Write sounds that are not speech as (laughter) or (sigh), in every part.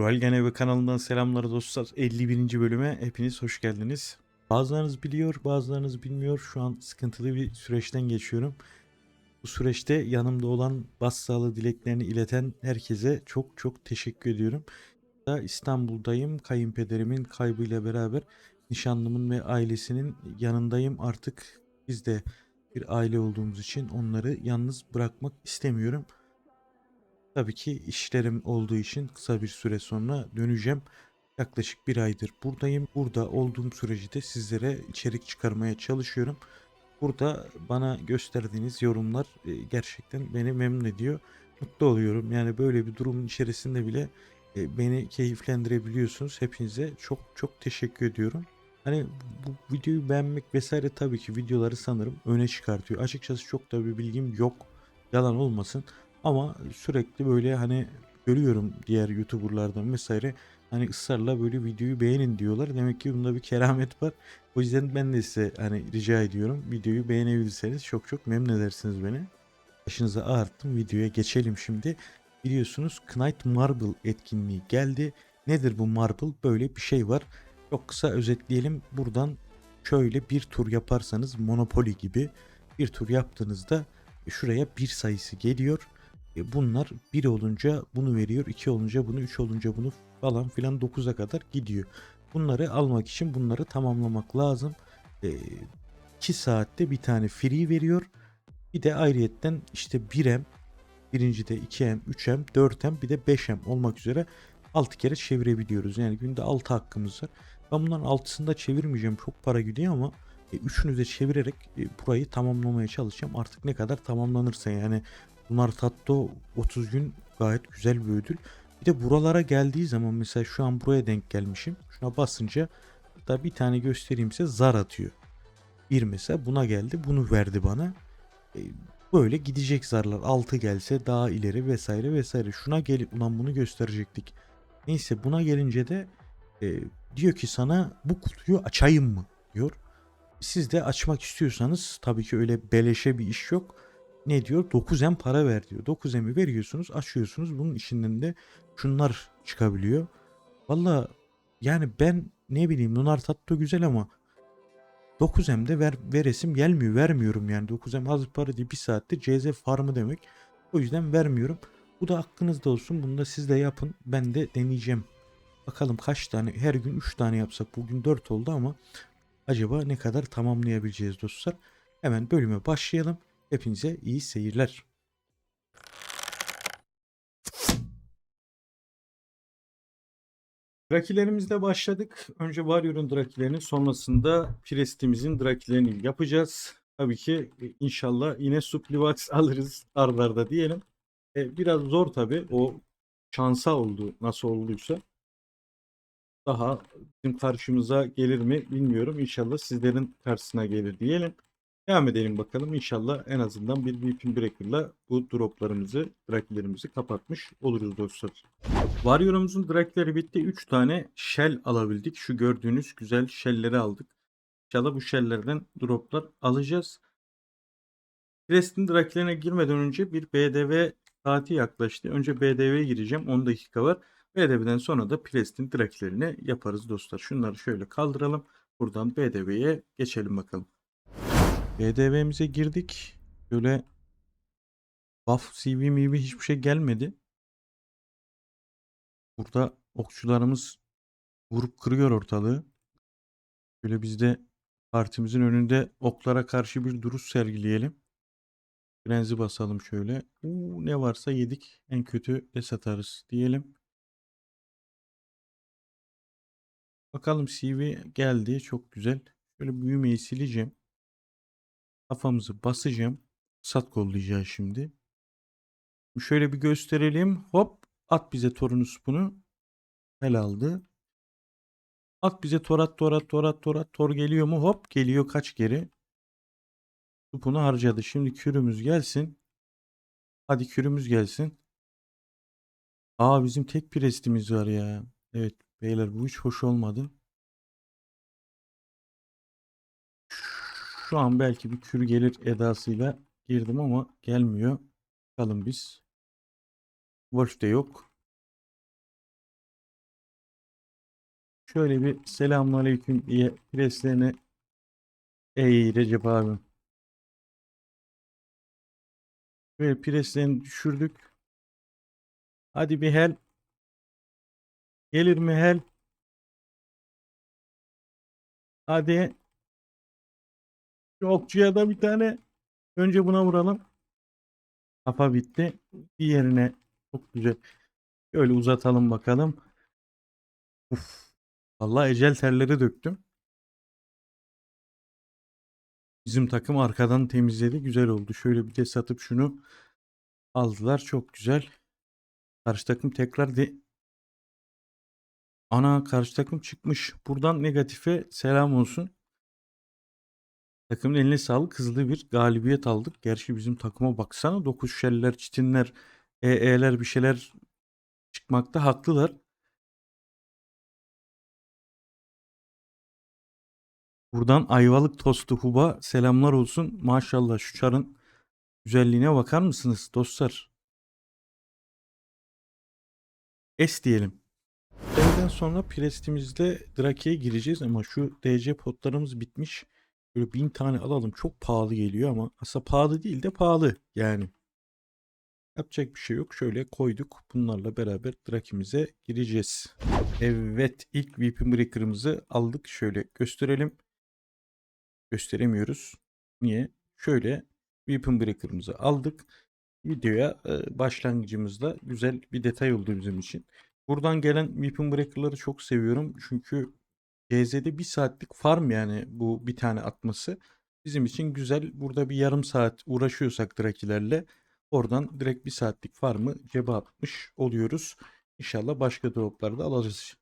Royal Geneve kanalından selamlar dostlar. 51. bölüme hepiniz hoş geldiniz. Bazılarınız biliyor, bazılarınız bilmiyor. Şu an sıkıntılı bir süreçten geçiyorum. Bu süreçte yanımda olan başsağlığı dileklerini ileten herkese çok çok teşekkür ediyorum. Da İstanbul'dayım. Kayınpederimin kaybıyla beraber nişanlımın ve ailesinin yanındayım. Artık biz de bir aile olduğumuz için onları yalnız bırakmak istemiyorum. Tabii ki işlerim olduğu için kısa bir süre sonra döneceğim. Yaklaşık bir aydır buradayım. Burada olduğum sürece de sizlere içerik çıkarmaya çalışıyorum. Burada bana gösterdiğiniz yorumlar e, gerçekten beni memnun ediyor. Mutlu oluyorum. Yani böyle bir durumun içerisinde bile e, beni keyiflendirebiliyorsunuz. Hepinize çok çok teşekkür ediyorum. Hani bu videoyu beğenmek vesaire tabii ki videoları sanırım öne çıkartıyor. Açıkçası çok da bir bilgim yok. Yalan olmasın. Ama sürekli böyle hani görüyorum diğer YouTuber'lardan vesaire hani ısrarla böyle videoyu beğenin diyorlar. Demek ki bunda bir keramet var. O yüzden ben de size hani rica ediyorum videoyu beğenebilirseniz çok çok memnun edersiniz beni. Başınıza ağırttım videoya geçelim şimdi. Biliyorsunuz Knight Marble etkinliği geldi. Nedir bu Marble? Böyle bir şey var. Çok kısa özetleyelim. Buradan şöyle bir tur yaparsanız Monopoly gibi bir tur yaptığınızda şuraya bir sayısı geliyor. E, bunlar 1 olunca bunu veriyor, 2 olunca bunu, 3 olunca bunu falan filan 9'a kadar gidiyor. Bunları almak için bunları tamamlamak lazım. 2 saatte bir tane free veriyor. Bir de ayrıyetten işte 1M, birinci de 2M, 3M, 4M bir de 5M olmak üzere 6 kere çevirebiliyoruz. Yani günde 6 hakkımız var. Ben bunların 6'sını da çevirmeyeceğim. Çok para gidiyor ama e, üçünü de çevirerek e, burayı tamamlamaya çalışacağım. Artık ne kadar tamamlanırsa yani bunlar tatlı 30 gün gayet güzel bir ödül. Bir de buralara geldiği zaman mesela şu an buraya denk gelmişim. Şuna basınca da bir tane göstereyim size zar atıyor. Bir mesela buna geldi bunu verdi bana. E, böyle gidecek zarlar. 6 gelse daha ileri vesaire vesaire. Şuna gel ulan bunu gösterecektik. Neyse buna gelince de e, diyor ki sana bu kutuyu açayım mı diyor. Siz de açmak istiyorsanız tabii ki öyle beleşe bir iş yok. Ne diyor? 9M para ver diyor. 9M'i veriyorsunuz, açıyorsunuz. Bunun içinden de şunlar çıkabiliyor. Valla yani ben ne bileyim Lunar Tatto güzel ama 9M'de ver, veresim gelmiyor. Vermiyorum yani. 9M hazır para değil. Bir saatte CZ farmı demek. O yüzden vermiyorum. Bu da aklınızda olsun. Bunu da siz de yapın. Ben de deneyeceğim. Bakalım kaç tane her gün 3 tane yapsak. Bugün 4 oldu ama acaba ne kadar tamamlayabileceğiz dostlar. Hemen bölüme başlayalım. Hepinize iyi seyirler. Drakilerimizle başladık. Önce Warrior'un drakilerini sonrasında Priest'imizin drakilerini yapacağız. Tabii ki e, inşallah yine Supplivax (laughs) alırız ardarda diyelim. E, biraz zor tabii o şansa oldu nasıl olduysa. Daha bizim karşımıza gelir mi bilmiyorum. İnşallah sizlerin karşısına gelir diyelim. Devam edelim bakalım. İnşallah en azından bir Weapon Breaker'la bu droplarımızı, drakilerimizi kapatmış oluruz dostlar. Warrior'umuzun drakileri bitti. 3 tane shell alabildik. Şu gördüğünüz güzel shell'leri aldık. İnşallah bu shell'lerden droplar alacağız. Crest'in drakilerine girmeden önce bir BDV saati yaklaştı. Önce BDV'ye gireceğim. 10 dakika var. BDV'den sonra da Prestin drakilerini yaparız dostlar. Şunları şöyle kaldıralım. Buradan BDV'ye geçelim bakalım. BDV'mize girdik. Böyle buff CV mivi hiçbir şey gelmedi. Burada okçularımız vurup kırıyor ortalığı. Böyle biz de partimizin önünde oklara karşı bir duruş sergileyelim. Frenzi basalım şöyle. Uu, ne varsa yedik. En kötü de satarız diyelim. Bakalım CV geldi. Çok güzel. Şöyle büyümeyi sileceğim. Kafamızı basacağım. Sat kollayacağız şimdi. Şöyle bir gösterelim. Hop. At bize torunus bunu. El aldı. At bize torat torat torat torat tor geliyor mu? Hop geliyor kaç geri. Tupunu harcadı. Şimdi kürümüz gelsin. Hadi kürümüz gelsin. Aa bizim tek prestimiz var ya. Evet beyler bu hiç hoş olmadı. Şu an belki bir kür gelir edasıyla girdim ama gelmiyor. Bakalım biz. Wolf de yok. Şöyle bir selamünaleyküm diye preslerine Ey Recep abi. Böyle preslerini düşürdük. Hadi bir hel. Gelir mi hel? Hadi. Okçuya da bir tane. Önce buna vuralım. Kafa bitti. Diğerine çok güzel. Şöyle uzatalım bakalım. Uf. Vallahi ecel terleri döktüm. Bizim takım arkadan temizledi. Güzel oldu. Şöyle bir de satıp şunu aldılar. Çok güzel. Karşı takım tekrar de Ana karşı takım çıkmış. Buradan negatife selam olsun. Takımın eline sağlık. Hızlı bir galibiyet aldık. Gerçi bizim takıma baksana. Dokuz şeller, çitinler, EE'ler bir şeyler çıkmakta haklılar. Buradan Ayvalık tostu Huba selamlar olsun. Maşallah şu çarın güzelliğine bakar mısınız dostlar? Es diyelim. Devden sonra Prestimizde Drake'ye gireceğiz ama şu DC potlarımız bitmiş. Böyle bin tane alalım. Çok pahalı geliyor ama aslında pahalı değil de pahalı yani. Yapacak bir şey yok. Şöyle koyduk. Bunlarla beraber Drake'imize gireceğiz. Evet ilk Weapon Breaker'ımızı aldık. Şöyle gösterelim. Gösteremiyoruz. Niye? Şöyle Weapon Breaker'ımızı aldık. Videoya e, başlangıcımızda güzel bir detay oldu bizim için. Buradan gelen Weapon Breaker'ları çok seviyorum. Çünkü GZ'de bir saatlik farm yani bu bir tane atması. Bizim için güzel. Burada bir yarım saat uğraşıyorsak drakilerle oradan direkt bir saatlik farmı cebe atmış oluyoruz. İnşallah başka droplarda alırız.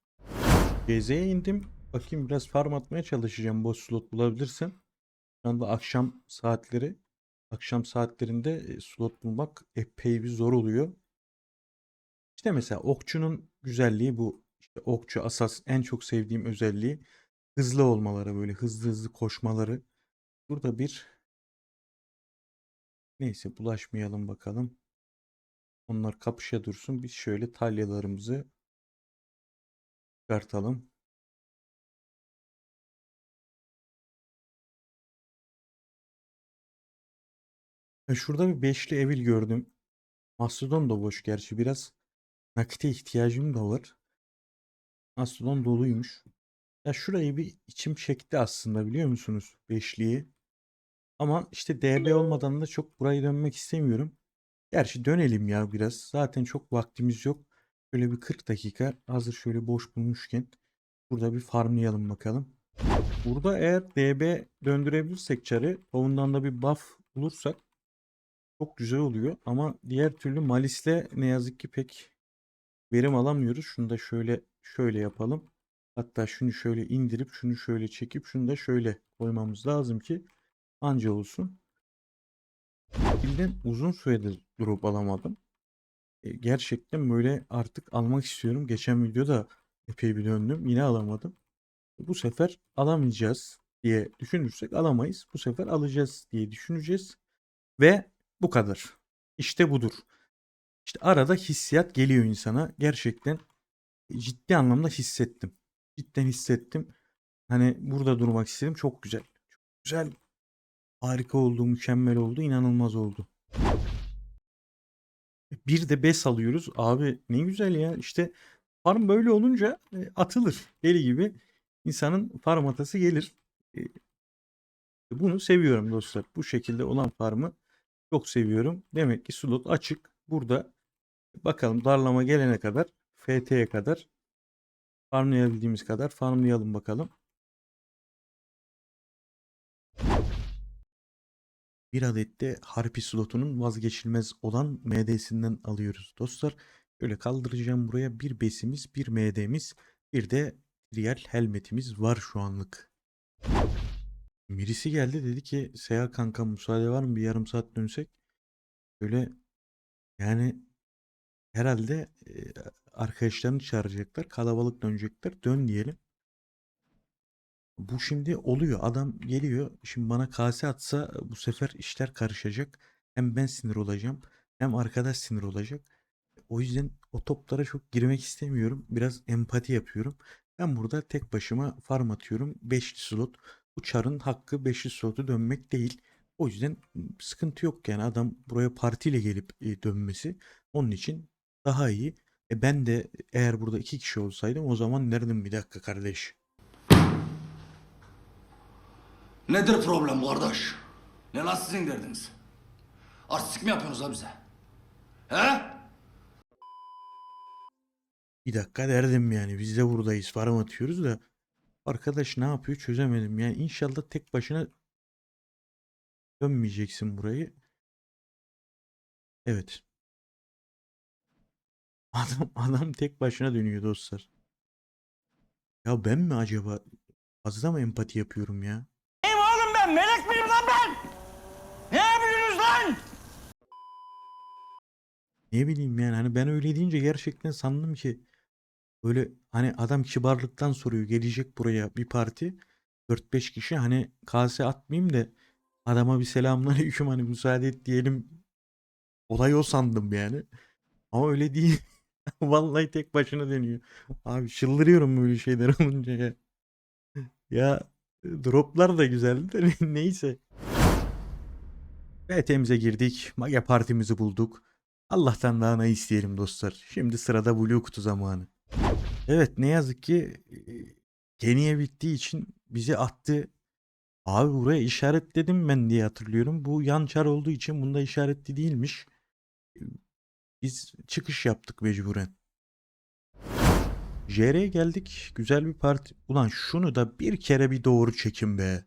GZ'ye indim. Bakayım biraz farm atmaya çalışacağım boss slot bulabilirsem. Şu anda akşam saatleri. Akşam saatlerinde e, slot bulmak epey bir zor oluyor. İşte mesela okçunun güzelliği bu. İşte okçu asas en çok sevdiğim özelliği hızlı olmaları böyle hızlı hızlı koşmaları. Burada bir neyse bulaşmayalım bakalım. Onlar kapışa dursun. Biz şöyle talyalarımızı çıkartalım. Ya şurada bir beşli evil gördüm. Mastodon da boş gerçi biraz nakite ihtiyacım da var. Mastodon doluymuş. Ya şurayı bir içim çekti aslında biliyor musunuz? Beşliği. Ama işte DB olmadan da çok burayı dönmek istemiyorum. Gerçi dönelim ya biraz. Zaten çok vaktimiz yok. Şöyle bir 40 dakika hazır şöyle boş bulmuşken burada bir farmlayalım bakalım. Burada eğer DB döndürebilirsek çarı ondan da bir buff bulursak çok güzel oluyor. Ama diğer türlü Malis'le ne yazık ki pek verim alamıyoruz. Şunu da şöyle şöyle yapalım. Hatta şunu şöyle indirip şunu şöyle çekip şunu da şöyle koymamız lazım ki anca olsun. Bilden uzun süredir drop alamadım. E, gerçekten böyle artık almak istiyorum. Geçen videoda epey bir döndüm. Yine alamadım. Bu sefer alamayacağız diye düşünürsek alamayız. Bu sefer alacağız diye düşüneceğiz. Ve bu kadar. İşte budur. İşte arada hissiyat geliyor insana. Gerçekten ciddi anlamda hissettim. Cidden hissettim. Hani burada durmak istedim. Çok güzel. Çok güzel. Harika oldu, mükemmel oldu, inanılmaz oldu. Bir de bes alıyoruz. Abi ne güzel ya. İşte farm böyle olunca e, atılır. Deli gibi insanın farm atası gelir. E, Bunu seviyorum dostlar. Bu şekilde olan farmı çok seviyorum. Demek ki slot açık. Burada bakalım darlama gelene kadar FT'ye kadar farmlayabildiğimiz kadar farmlayalım bakalım. Bir adet de Harpy slotunun vazgeçilmez olan MD'sinden alıyoruz dostlar. Şöyle kaldıracağım buraya bir besimiz, bir MD'miz, bir de trial helmetimiz var şu anlık. Birisi geldi dedi ki Seha kanka müsaade var mı bir yarım saat dönsek? Böyle yani herhalde e, arkadaşlarını çağıracaklar. Kalabalık dönecekler. Dön diyelim. Bu şimdi oluyor. Adam geliyor. Şimdi bana kase atsa bu sefer işler karışacak. Hem ben sinir olacağım. Hem arkadaş sinir olacak. O yüzden o toplara çok girmek istemiyorum. Biraz empati yapıyorum. Ben burada tek başıma farm atıyorum. 5'li slot. Bu çarın hakkı 5'li slotu dönmek değil. O yüzden sıkıntı yok yani adam buraya partiyle gelip e, dönmesi onun için daha iyi. E ben de eğer burada iki kişi olsaydım o zaman derdim bir dakika kardeş. Nedir problem kardeş? Ne lan sizin derdiniz? Artistik mi yapıyorsunuz ha bize? He? Bir dakika derdim yani biz de buradayız farm atıyoruz da arkadaş ne yapıyor çözemedim. Yani inşallah tek başına dönmeyeceksin burayı. Evet. Adam (laughs) adam tek başına dönüyor dostlar. Ya ben mi acaba fazla mı empati yapıyorum ya? Neyim oğlum ben? Melek miyim lan ben? Ne yapıyorsunuz lan? Ne bileyim yani hani ben öyle deyince gerçekten sandım ki böyle hani adam kibarlıktan soruyor gelecek buraya bir parti 4-5 kişi hani kase atmayayım da adama bir selamünaleyküm hani müsaade et diyelim olay o sandım yani. Ama öyle değil. (laughs) (laughs) Vallahi tek başına dönüyor. Abi çıldırıyorum böyle şeyler (laughs) olunca ya. Ya droplar da güzeldi de (laughs) neyse. VT'mize girdik. Mage partimizi bulduk. Allah'tan daha ne isteyelim dostlar. Şimdi sırada Blue kutu zamanı. Evet ne yazık ki e, Geniye bittiği için bizi attı. Abi buraya işaretledim ben diye hatırlıyorum. Bu yan çar olduğu için bunda işaretli değilmiş. Biz çıkış yaptık mecburen. JR'ye geldik. Güzel bir parti. Ulan şunu da bir kere bir doğru çekin be.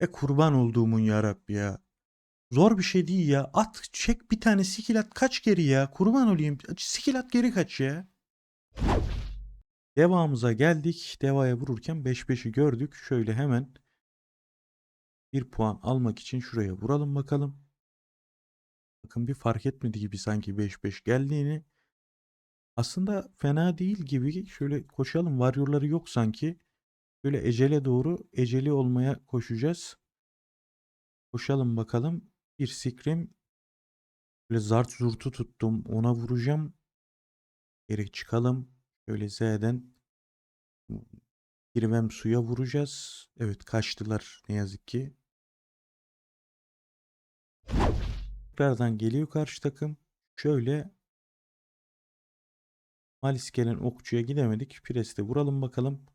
E kurban olduğumun yarabbi ya. Zor bir şey değil ya. At çek bir tane skill at kaç geri ya. Kurban olayım. Skill at geri kaç ya. Devamıza geldik. Devaya vururken 5-5'i gördük. Şöyle hemen bir puan almak için şuraya vuralım bakalım. Bakın bir fark etmedi gibi sanki 5-5 geldiğini. Aslında fena değil gibi. Şöyle koşalım. Warrior'ları yok sanki. Şöyle ecele doğru eceli olmaya koşacağız. Koşalım bakalım. Bir sikrim. Böyle zart zurtu tuttum. Ona vuracağım. Geri çıkalım. Şöyle Z'den girmem suya vuracağız. Evet kaçtılar ne yazık ki. Tekrardan geliyor karşı takım. Şöyle Malis gelen okçuya gidemedik. Pres'te vuralım bakalım.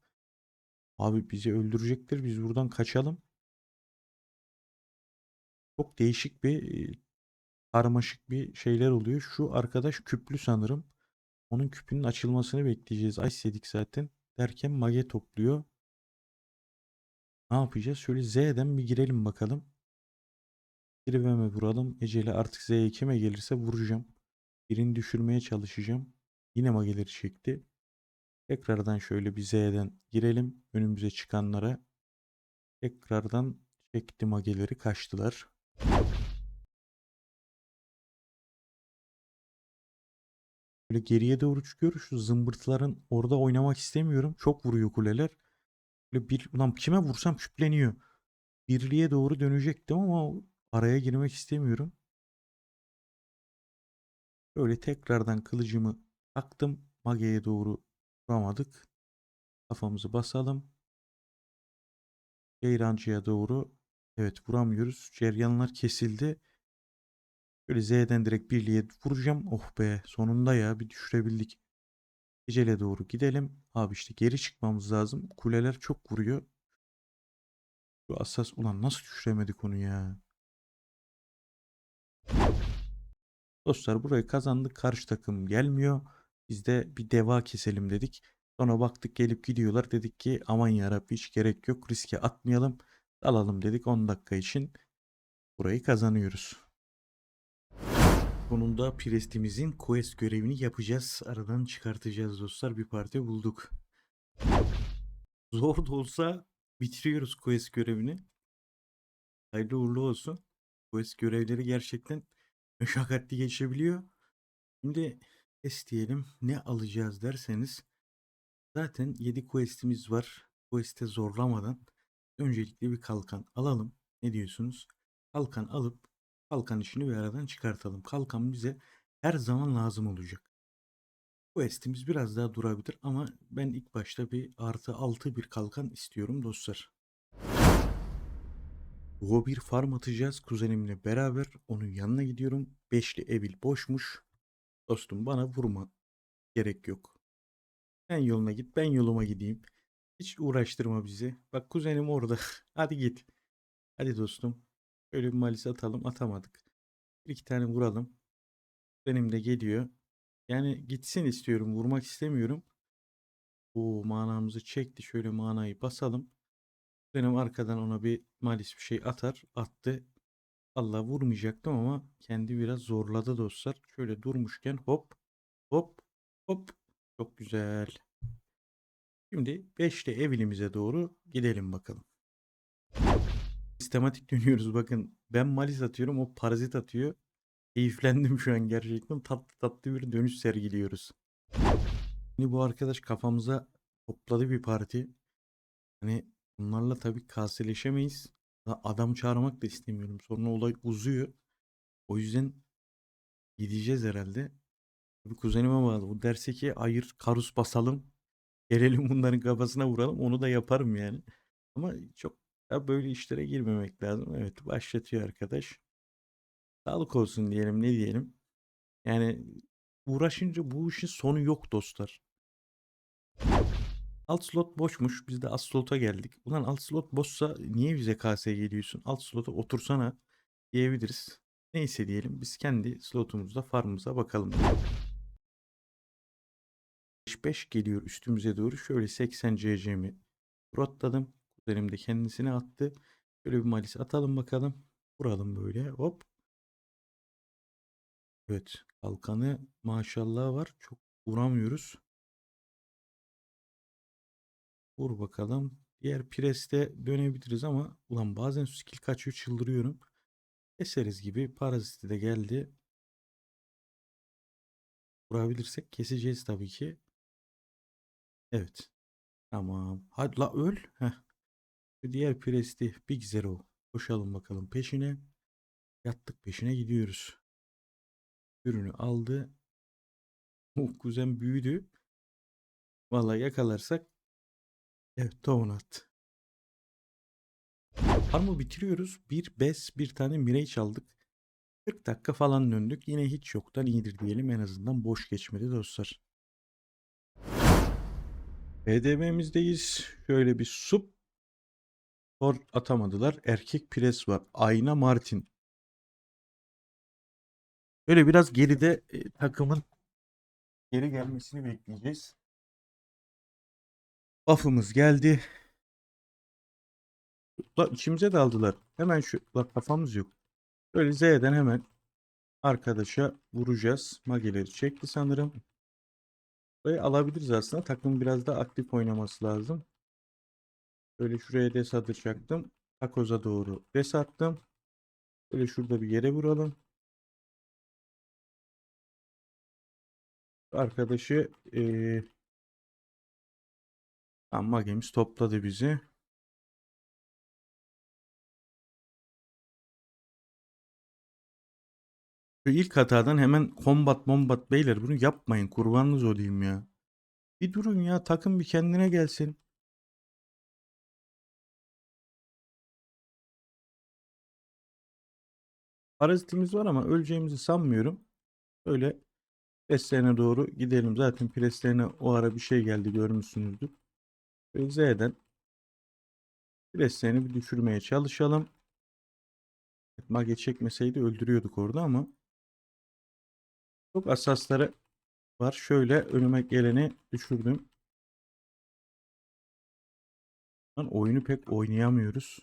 Abi bizi öldürecektir. Biz buradan kaçalım. Çok değişik bir e, karmaşık bir şeyler oluyor. Şu arkadaş küplü sanırım. Onun küpünün açılmasını bekleyeceğiz. Yedik zaten. Derken mage topluyor. Ne yapacağız? Şöyle Z'den bir girelim bakalım. Girveme vuralım. Eceli artık Z'ye kime gelirse vuracağım. Birini düşürmeye çalışacağım. Yine mageleri çekti. Tekrardan şöyle bir Z'den girelim. Önümüze çıkanlara. Tekrardan çekti mageleri kaçtılar. Böyle geriye doğru çıkıyor. Şu zımbırtıların orada oynamak istemiyorum. Çok vuruyor kuleler. Böyle bir ulan kime vursam küpleniyor. Birliğe doğru dönecektim ama araya girmek istemiyorum. Böyle tekrardan kılıcımı taktım. Mage'ye doğru vuramadık. Kafamızı basalım. Ceyrancı'ya doğru. Evet vuramıyoruz. Ceryanlar kesildi. Böyle Z'den direkt birliğe vuracağım. Oh be sonunda ya bir düşürebildik. Ecele doğru gidelim. Abi işte geri çıkmamız lazım. Kuleler çok vuruyor. Şu asas ulan nasıl düşüremedik onu ya. Dostlar burayı kazandık. Karşı takım gelmiyor. Biz de bir deva keselim dedik. Sonra baktık gelip gidiyorlar. Dedik ki aman yarabbi hiç gerek yok. Riske atmayalım. Dalalım dedik 10 dakika için. Burayı kazanıyoruz. Sonunda Prestimizin quest görevini yapacağız. Aradan çıkartacağız dostlar. Bir parti bulduk. Zor da olsa bitiriyoruz quest görevini. Hayırlı uğurlu olsun. Quest görevleri gerçekten meşakkatli geçebiliyor. Şimdi quest diyelim. Ne alacağız derseniz zaten 7 questimiz var. Quest'e zorlamadan öncelikle bir kalkan alalım. Ne diyorsunuz? Kalkan alıp kalkan işini bir aradan çıkartalım. Kalkan bize her zaman lazım olacak. Bu estimiz biraz daha durabilir ama ben ilk başta bir artı 6 bir kalkan istiyorum dostlar. Go bir farm atacağız kuzenimle beraber. Onun yanına gidiyorum. Beşli evil boşmuş. Dostum bana vurma. Gerek yok. Sen yoluna git ben yoluma gideyim. Hiç uğraştırma bizi. Bak kuzenim orada. (laughs) Hadi git. Hadi dostum. Şöyle bir malis atalım. Atamadık. Bir iki tane vuralım. Benim de geliyor. Yani gitsin istiyorum. Vurmak istemiyorum. Bu manamızı çekti. Şöyle manayı basalım. Benim arkadan ona bir malis bir şey atar. Attı. Allah vurmayacaktım ama kendi biraz zorladı dostlar. Şöyle durmuşken hop hop hop. Çok güzel. Şimdi 5'li evilimize doğru gidelim bakalım. Sistematik (laughs) dönüyoruz bakın. Ben malis atıyorum o parazit atıyor. Keyiflendim şu an gerçekten. Tatlı tatlı bir dönüş sergiliyoruz. Şimdi bu arkadaş kafamıza topladı bir parti. Hani bunlarla tabii kaseleşemeyiz. Adam çağırmak da istemiyorum. Sonra olay uzuyor. O yüzden gideceğiz herhalde. Bir kuzenime bağlı. Bu derse ki ayır karus basalım. Gelelim bunların kafasına vuralım. Onu da yaparım yani. Ama çok da böyle işlere girmemek lazım. Evet başlatıyor arkadaş. Sağlık olsun diyelim ne diyelim. Yani uğraşınca bu işin sonu yok dostlar. Alt slot boşmuş. Biz de alt slota geldik. Ulan alt slot boşsa niye bize KS geliyorsun? Alt slota otursana diyebiliriz. Neyse diyelim biz kendi slotumuzda farmımıza bakalım. 5 geliyor üstümüze doğru. Şöyle 80 CC'mi rotladım. Kuzenim de kendisine attı. Şöyle bir malis atalım bakalım. Vuralım böyle hop. Evet kalkanı maşallah var. Çok vuramıyoruz. Vur bakalım. Diğer preste dönebiliriz ama ulan bazen skill kaçıyor çıldırıyorum. Keseriz gibi. Paraziti de geldi. Vurabilirsek keseceğiz tabii ki. Evet. Tamam. Hadi la öl. Heh. Diğer presti Big Zero. Koşalım bakalım peşine. Yattık peşine gidiyoruz. Ürünü aldı. O kuzen büyüdü. Vallahi yakalarsak Evet donut. Farmı bitiriyoruz. Bir bes bir tane mirey çaldık. 40 dakika falan döndük. Yine hiç yoktan iyidir diyelim. En azından boş geçmedi dostlar. BDM'mizdeyiz. Şöyle bir sup. Tor atamadılar. Erkek pres var. Ayna Martin. Böyle biraz geride e, takımın geri gelmesini bekleyeceğiz. Buff'ımız geldi. La içimize daldılar. Hemen şu la kafamız yok. Böyle Z'den hemen arkadaşa vuracağız. Mageleri çekti sanırım. Burayı alabiliriz aslında. Takım biraz da aktif oynaması lazım. Böyle şuraya des atacaktım. Takoz'a doğru des attım. Böyle şurada bir yere vuralım. Arkadaşı eee Tamam Magemiz topladı bizi. Şu ilk hatadan hemen combat bombat beyler bunu yapmayın kurbanınız olayım ya. Bir durun ya takım bir kendine gelsin. Parazitimiz var ama öleceğimizi sanmıyorum. Öyle preslerine doğru gidelim. Zaten preslerine o ara bir şey geldi görmüşsünüzdür. Böyle Z'den preslerini bir düşürmeye çalışalım. Mage çekmeseydi öldürüyorduk orada ama çok asasları var. Şöyle önüme geleni düşürdüm. Lan oyunu pek oynayamıyoruz.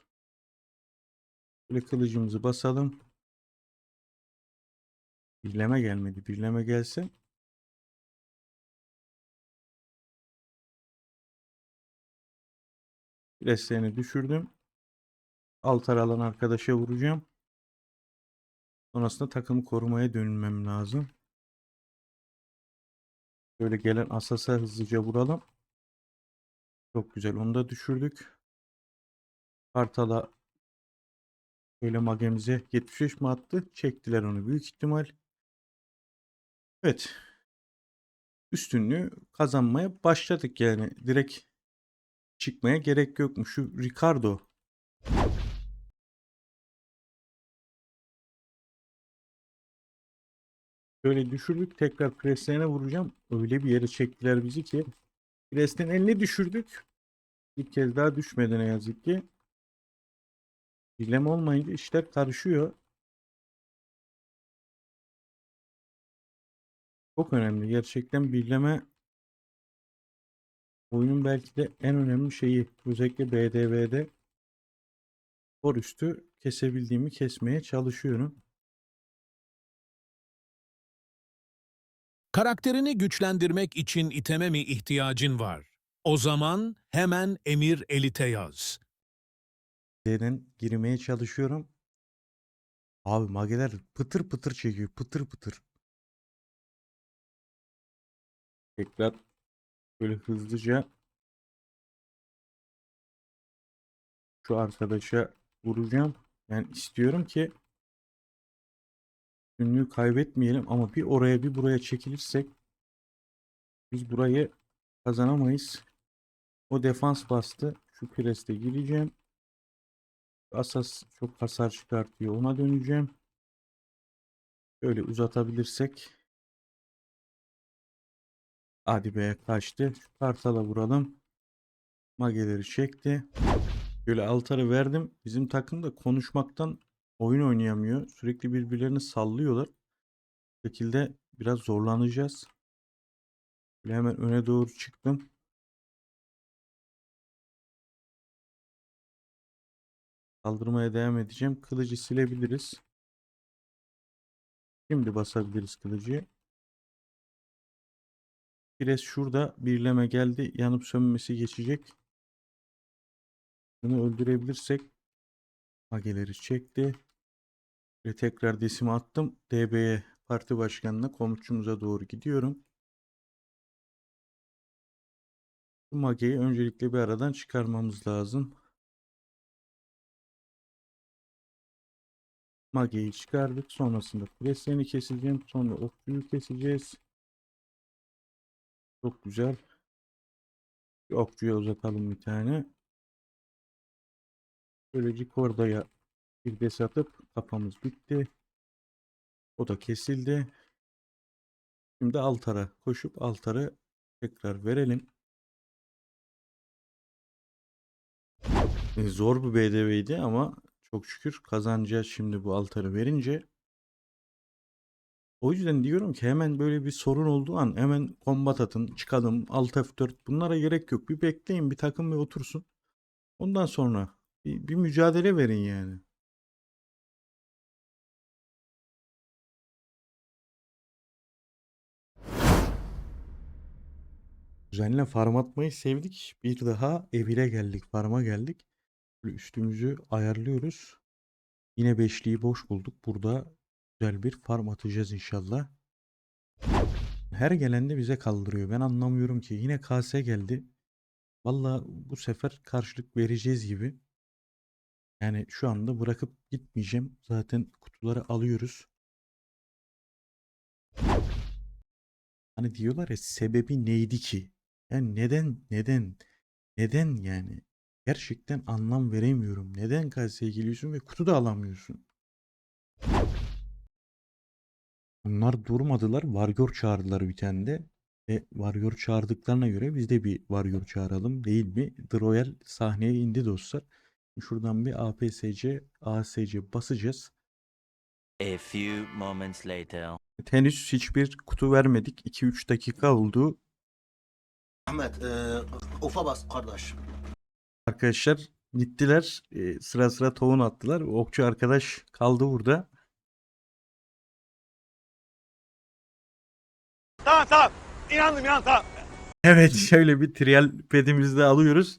Böyle kılıcımızı basalım. Birleme gelmedi. Birleme gelse Preslerini düşürdüm. Altar alan arkadaşa vuracağım. Sonrasında takımı korumaya dönmem lazım. Böyle gelen asasa hızlıca vuralım. Çok güzel. Onu da düşürdük. Kartal'a böyle magemize 75 mi attı? Çektiler onu büyük ihtimal. Evet. üstünlüğü kazanmaya başladık yani. Direkt çıkmaya gerek yokmuş. Şu Ricardo Böyle düşürdük tekrar preslerine vuracağım. Öyle bir yere çektiler bizi ki presten elini düşürdük. Bir kez daha düşmedi ne yazık ki. Bilem olmayınca işler karışıyor. Çok önemli. Gerçekten birleme oyunun belki de en önemli şeyi. Özellikle BDV'de skor üstü kesebildiğimi kesmeye çalışıyorum. Karakterini güçlendirmek için iteme mi ihtiyacın var? O zaman hemen Emir Elite yaz. D'den girmeye çalışıyorum. Abi mageler pıtır pıtır çekiyor. Pıtır pıtır. Tekrar böyle hızlıca şu arkadaşa vuracağım. Yani istiyorum ki ünlüğü kaybetmeyelim ama bir oraya bir buraya çekilirsek biz burayı kazanamayız. O defans bastı. Şu preste gireceğim. Asas çok hasar çıkartıyor. Ona döneceğim. Şöyle uzatabilirsek. Hadi be kaçtı. Şu kartala vuralım. Mageleri çekti. Böyle altarı verdim. Bizim takım da konuşmaktan oyun oynayamıyor. Sürekli birbirlerini sallıyorlar. Bu şekilde biraz zorlanacağız. Böyle hemen öne doğru çıktım. Kaldırmaya devam edeceğim. Kılıcı silebiliriz. Şimdi basabiliriz kılıcı. Pires şurada birleme geldi. Yanıp sönmesi geçecek. Bunu öldürebilirsek mageleri çekti. Ve tekrar desimi attım. DB'ye parti başkanına komutçumuza doğru gidiyorum. Bu mageyi öncelikle bir aradan çıkarmamız lazım. Mageyi çıkardık. Sonrasında preslerini keseceğim. Sonra okçuyu keseceğiz. Çok güzel. Bir okçuya uzatalım bir tane. Böylece kordaya bir de satıp kafamız bitti. O da kesildi. Şimdi altara koşup altarı tekrar verelim. E, Zor bir BDV'ydi ama çok şükür kazanacağız şimdi bu altarı verince. O yüzden diyorum ki hemen böyle bir sorun olduğu an hemen kombat atın, çıkalım, alt F4 bunlara gerek yok. Bir bekleyin, bir takım bir otursun. Ondan sonra bir, bir mücadele verin yani. Düzenle farm atmayı sevdik. Bir daha evine geldik, farma geldik. Böyle üstümüzü ayarlıyoruz. Yine beşliği boş bulduk. Burada güzel bir farm atacağız inşallah. Her gelen de bize kaldırıyor. Ben anlamıyorum ki. Yine KS geldi. Valla bu sefer karşılık vereceğiz gibi. Yani şu anda bırakıp gitmeyeceğim. Zaten kutuları alıyoruz. Hani diyorlar ya sebebi neydi ki? Yani neden neden neden yani? Gerçekten anlam veremiyorum. Neden KS'ye geliyorsun ve kutu da alamıyorsun? Bunlar durmadılar. Warrior çağırdılar bir tane de. Ve Warrior çağırdıklarına göre biz de bir Warrior çağıralım değil mi? The Royal sahneye indi dostlar. Şuradan bir APSC, ASC basacağız. A few moments later. Henüz hiçbir kutu vermedik. 2-3 dakika oldu. Ahmet, e, ufa bas kardeş. Arkadaşlar gittiler. e, sıra sıra tohum attılar. Okçu arkadaş kaldı burada. Tamam tamam. İnandım inandım tamam. Evet şöyle bir trial pedimizi de alıyoruz.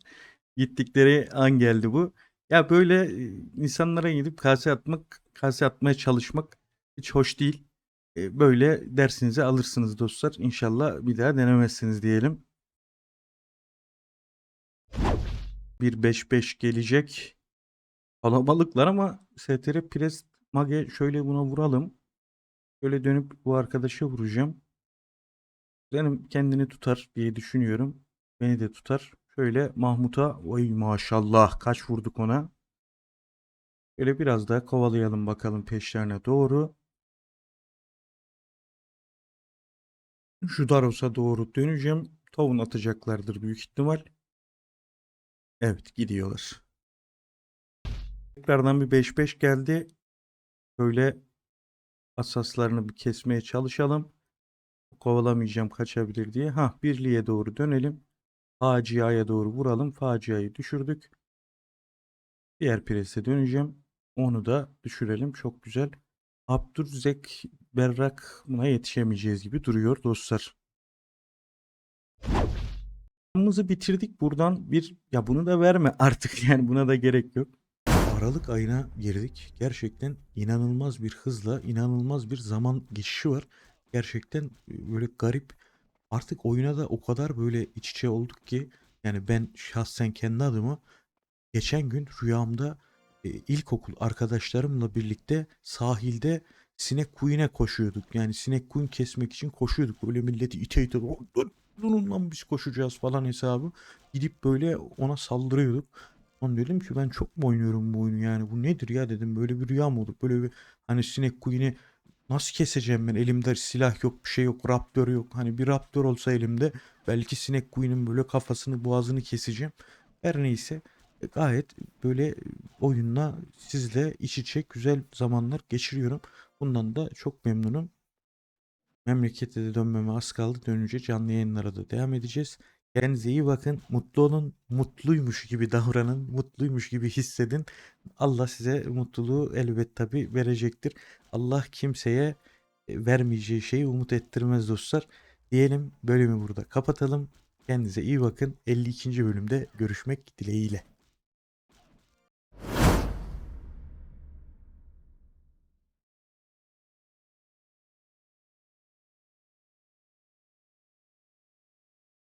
Gittikleri an geldi bu. Ya böyle e, insanlara gidip kase atmak, kase atmaya çalışmak hiç hoş değil. E, Böyle dersinizi alırsınız dostlar. İnşallah bir daha denemezsiniz diyelim. Bir 5-5 gelecek. Kalabalıklar ama STR Pres Mage şöyle buna vuralım. Şöyle dönüp bu arkadaşa vuracağım. Benim kendini tutar diye düşünüyorum. Beni de tutar. Şöyle Mahmut'a oy maşallah kaç vurduk ona. Böyle biraz daha kovalayalım bakalım peşlerine doğru. Şu Daros'a doğru döneceğim. Tavun atacaklardır büyük ihtimal. Evet gidiyorlar. Tekrardan bir 5-5 geldi. Böyle asaslarını bir kesmeye çalışalım. Kovalamayacağım kaçabilir diye. Ha birliğe doğru dönelim. Faciaya doğru vuralım. Faciayı düşürdük. Diğer prese döneceğim. Onu da düşürelim. Çok güzel. Abdülzek Berrak buna yetişemeyeceğiz gibi duruyor dostlar. Paramızı bitirdik buradan bir ya bunu da verme artık (laughs) yani buna da gerek yok. Aralık ayına girdik. Gerçekten inanılmaz bir hızla inanılmaz bir zaman geçişi var. Gerçekten böyle garip. Artık oyuna da o kadar böyle iç içe olduk ki yani ben şahsen kendi adıma geçen gün rüyamda e, ilkokul arkadaşlarımla birlikte sahilde sinek kuyuna koşuyorduk. Yani sinek kuyun kesmek için koşuyorduk. Böyle milleti ite ite "Dur, dur, durun lan biz koşacağız falan hesabı. Gidip böyle ona saldırıyorduk. Lan dedim ki ben çok mu oynuyorum bu oyunu yani bu nedir ya dedim böyle bir rüya mı olur böyle bir hani sinek kuyunu nasıl keseceğim ben? Elimde silah yok bir şey yok raptör yok. Hani bir raptör olsa elimde belki sinek kuyunun böyle kafasını boğazını keseceğim. Her neyse e, gayet böyle oyunla sizle iç içe güzel zamanlar geçiriyorum. Bundan da çok memnunum. Memlekete de dönmeme az kaldı. Dönünce canlı yayınlara da devam edeceğiz Kendinize iyi bakın. Mutlu olun. Mutluymuş gibi davranın. Mutluymuş gibi hissedin. Allah size mutluluğu elbet tabi verecektir. Allah kimseye e, vermeyeceği şeyi umut ettirmez dostlar. Diyelim bölümü burada kapatalım. Kendinize iyi bakın. 52. bölümde görüşmek dileğiyle.